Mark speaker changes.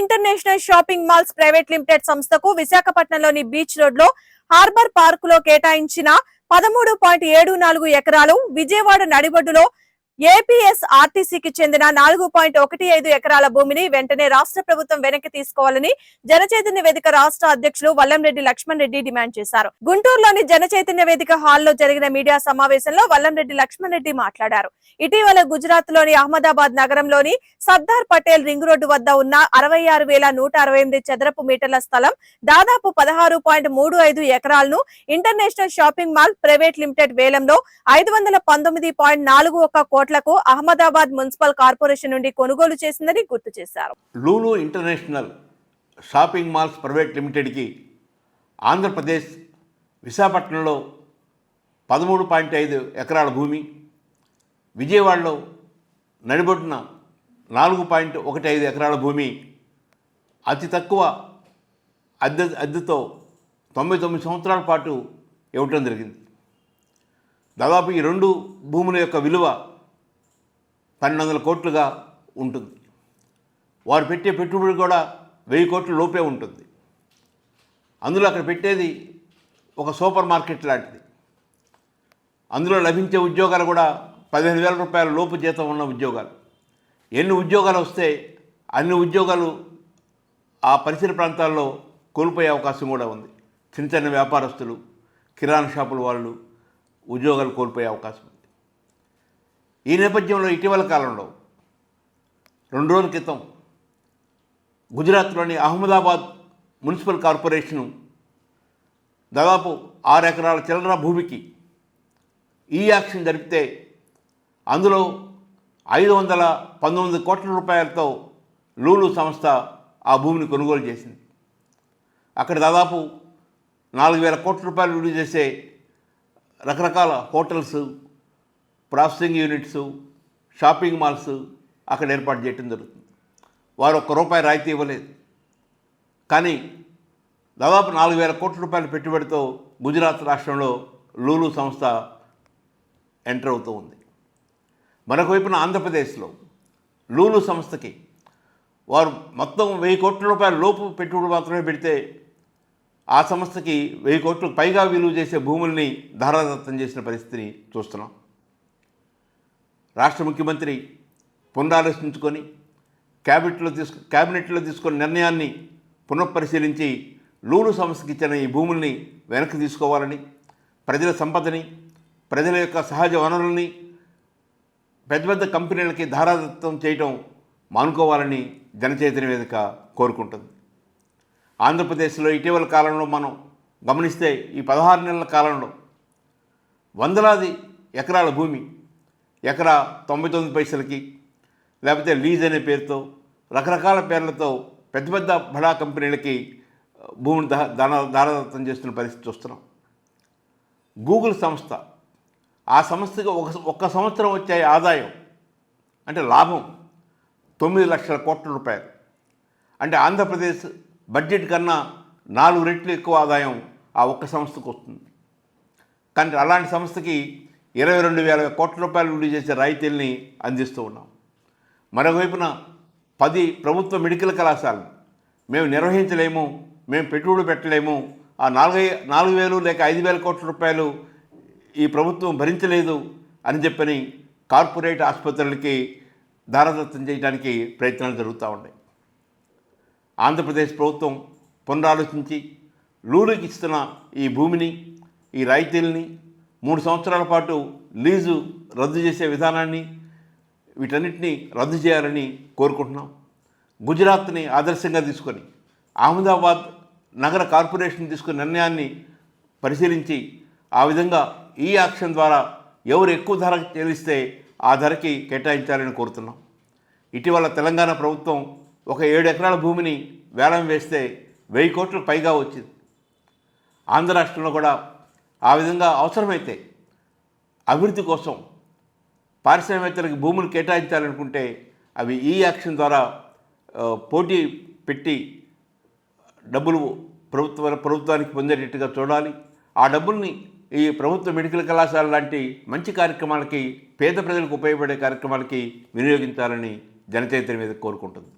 Speaker 1: International shopping malls private limited సంస్థకు విశాఖపట్నంలోని beach రోడ్లో హార్బర్ పార్క్లో కేటాయించిన పదమూడు పాయింట్ ఏడు నాలుగు ఎకరాలు విజయవాడ నడిబొడ్డులో ఏపీఎస్ ఆర్టీసీకి చెందిన నాలుగు పాయింట్ ఒకటి ఐదు ఎకరాల భూమిని వెంటనే రాష్ట్ర ప్రభుత్వం వెనక్కి తీసుకోవాలని జనచైతన్య వేదిక రాష్ట్ర అధ్యక్షులు వల్లంరెడ్డి లక్ష్మణ్ రెడ్డి డిమాండ్ చేశారు. గుంటూరులోని జనచైతన్య వేదిక హాల్లో జరిగిన మీడియా సమావేశంలో వల్లంరెడ్డి లక్ష్మణ్ రెడ్డి మాట్లాడారు. ఇటీవల గుజరాత్లోని అహ్మదాబాద్ నగరంలోని సర్దార్ పటేల్ రింగ్ రోడ్డు వద్ద ఉన్న అరవై ఆరు వేల నూట అరవై ఎనిమిది చదరపు మీటర్ల స్థలం దాదాపు పదహారు పాయింట్ మూడు ఐదు ఎకరాలను international shopping mall private limited వేలంలో ఐదు వందల పంతొమ్మిది పాయింట్ నాలుగు ఒక్క కోట్లకు అహ్మదాబాద్ మున్సిపల్ కార్పొరేషన్ నుండి కొనుగోలు చేసిందని గుర్తు చేశారు.
Speaker 2: Lulu international shopping malls private లిమిటెడ్కి ఆంధ్రప్రదేశ్ విశాఖపట్నంలో పదమూడు పాయింట్ ఐదు ఎకరాల భూమి విజయవాడలో నడిబొడ్డున నాలుగు పాయింట్ ఒకటి ఐదు ఎకరాల భూమి అతి తక్కువ అద్దె అద్దెతో తొంభై తొమ్మిది సంవత్సరాల పాటు ఇవ్వటం జరిగింది. దాదాపు ఈ రెండు భూముల యొక్క విలువ పన్నెండు వందల కోట్లుగా ఉంటుంది. వారు పెట్టే పెట్టుబడి కూడా వెయ్యి కోట్ల లోపే ఉంటుంది. అందులో అక్కడ పెట్టేది ఒక సూపర్ మార్కెట్ లాంటిది. అందులో లభించే ఉద్యోగాలు కూడా పదిహేను వేల రూపాయల లోపు జీతం ఉన్న ఉద్యోగాలు. ఎన్ని ఉద్యోగాలు వస్తే అన్ని ఉద్యోగాలు ఆ పరిసర ప్రాంతాల్లో కోల్పోయే అవకాశం కూడా ఉంది. చిన్న చిన్న వ్యాపారస్తులు కిరాణా షాపుల వాళ్ళు ఉద్యోగాలు కోల్పోయే అవకాశం ఉంది. ఈ నేపథ్యంలో ఇటీవల కాలంలో రెండు రోజుల క్రితం గుజరాత్లోని అహ్మదాబాద్ మున్సిపల్ కార్పొరేషను దాదాపు ఆరు ఎకరాల చిల్లర భూమికి ఈ యాక్షన్ జరిపితే అందులో ఐదు వందల పంతొమ్మిది కోట్ల రూపాయలతో లూలు సంస్థ ఆ భూమిని కొనుగోలు చేసింది. అక్కడ దాదాపు నాలుగు వేల కోట్ల రూపాయలు విలువ చేసే రకరకాల hotels processing units shopping malls అక్కడ ఏర్పాటు చేయటం జరుగుతుంది. వారు ఒక్క రూపాయి రాయితీ ఇవ్వలేదు. కానీ దాదాపు నాలుగు వేల కోట్ల రూపాయల పెట్టుబడితో గుజరాత్ రాష్ట్రంలో లూలు సంస్థ ఎంటర్ అవుతూ ఉంది. మరొక వైపున ఆంధ్రప్రదేశ్లో లూలు సంస్థకి వారు మొత్తం వెయ్యి కోట్ల రూపాయల లోపు పెట్టుబడి మాత్రమే పెడితే ఆ సంస్థకి వెయ్యి కోట్లకు పైగా విలువ చేసే భూముల్ని ధారాదత్తం చేసిన పరిస్థితిని చూస్తున్నాం. రాష్ట్ర ముఖ్యమంత్రి పునరాలోచించుకొని క్యాబినెట్లో తీసుకు క్యాబినెట్లో తీసుకున్న నిర్ణయాన్ని పునఃపరిశీలించి లూలు సంస్థకి ఇచ్చిన ఈ భూముల్ని వెనక్కి తీసుకోవాలని ప్రజల సంపదని ప్రజల యొక్క సహజ వనరుల్ని పెద్ద పెద్ద కంపెనీలకి ధారాదత్తం చేయటం మానుకోవాలని జనచైతన్య వేదిక కోరుకుంటుంది. ఆంధ్రప్రదేశ్లో ఇటీవల కాలంలో మనం గమనిస్తే ఈ పదహారు నెలల కాలంలో వందలాది ఎకరాల భూమి ఎకరా తొంభై తొమ్మిది పైసలకి లేకపోతే లీజ్ అనే పేరుతో రకరకాల పేర్లతో పెద్ద పెద్ద బడా కంపెనీలకి భూమిని దహ దాన దారదత్తం చేస్తున్న పరిస్థితి చూస్తున్నాం. గూగుల్ సంస్థ ఆ సంస్థకి ఒక ఒక్క సంవత్సరం వచ్చే ఆదాయం అంటే లాభం తొమ్మిది లక్షల కోట్ల రూపాయలు. అంటే ఆంధ్రప్రదేశ్ బడ్జెట్ కన్నా నాలుగు రెట్లు ఎక్కువ ఆదాయం ఆ ఒక్క సంస్థకు వస్తుంది. కానీ అలాంటి సంస్థకి ఇరవై రెండు వేల కోట్ల రూపాయలు నుండి చేసే రాయితీల్ని అందిస్తూ ఉన్నాం. మరోవైపున పది ప్రభుత్వ మెడికల్ కళాశాలలు మేము నిర్వహించలేము మేము పెట్టుబడి పెట్టలేము ఆ నాలుగై నాలుగు వేలు లేక ఐదు వేల కోట్ల రూపాయలు ఈ ప్రభుత్వం భరించలేదు అని చెప్పని కార్పొరేట్ ఆసుపత్రులకి దారదత్తం చేయడానికి ప్రయత్నాలు జరుగుతూ ఉన్నాయి. ఆంధ్రప్రదేశ్ ప్రభుత్వం పునరాలోచించి లూలుకి ఇస్తున్న ఈ భూమిని ఈ రాయితీల్ని మూడు సంవత్సరాల పాటు లీజు రద్దు చేసే విధానాన్ని వీటన్నిటిని రద్దు చేయాలని కోరుకుంటున్నాం. గుజరాత్ని ఆదర్శంగా తీసుకొని అహ్మదాబాద్ నగర కార్పొరేషన్ తీసుకున్న నిర్ణయాన్ని పరిశీలించి ఆ విధంగా ఈ యాక్షన్ ద్వారా ఎవరు ఎక్కువ ధర చెల్లిస్తే ఆ ధరకి కేటాయించాలని కోరుతున్నాం. ఇటీవల తెలంగాణ ప్రభుత్వం ఒక ఏడు ఎకరాల భూమిని వేలం వేస్తే వెయ్యి కోట్లు పైగా వచ్చింది. ఆంధ్ర రాష్ట్రంలో కూడా ఆ విధంగా అవసరమైతే అభివృద్ధి కోసం పారిశ్రామికవేత్తలకు భూములు కేటాయించాలనుకుంటే అవి ఈ యాక్షన్ ద్వారా పోటీ పెట్టి డబ్బులు ప్రభుత్వ ప్రభుత్వానికి పొందేటట్టుగా చూడాలి. ఆ డబ్బుల్ని ఈ ప్రభుత్వ మెడికల్ కళాశాల లాంటి మంచి కార్యక్రమాలకి పేద ప్రజలకు ఉపయోగపడే కార్యక్రమాలకి వినియోగించాలని జనచైతన్యం మీద కోరుకుంటుంది.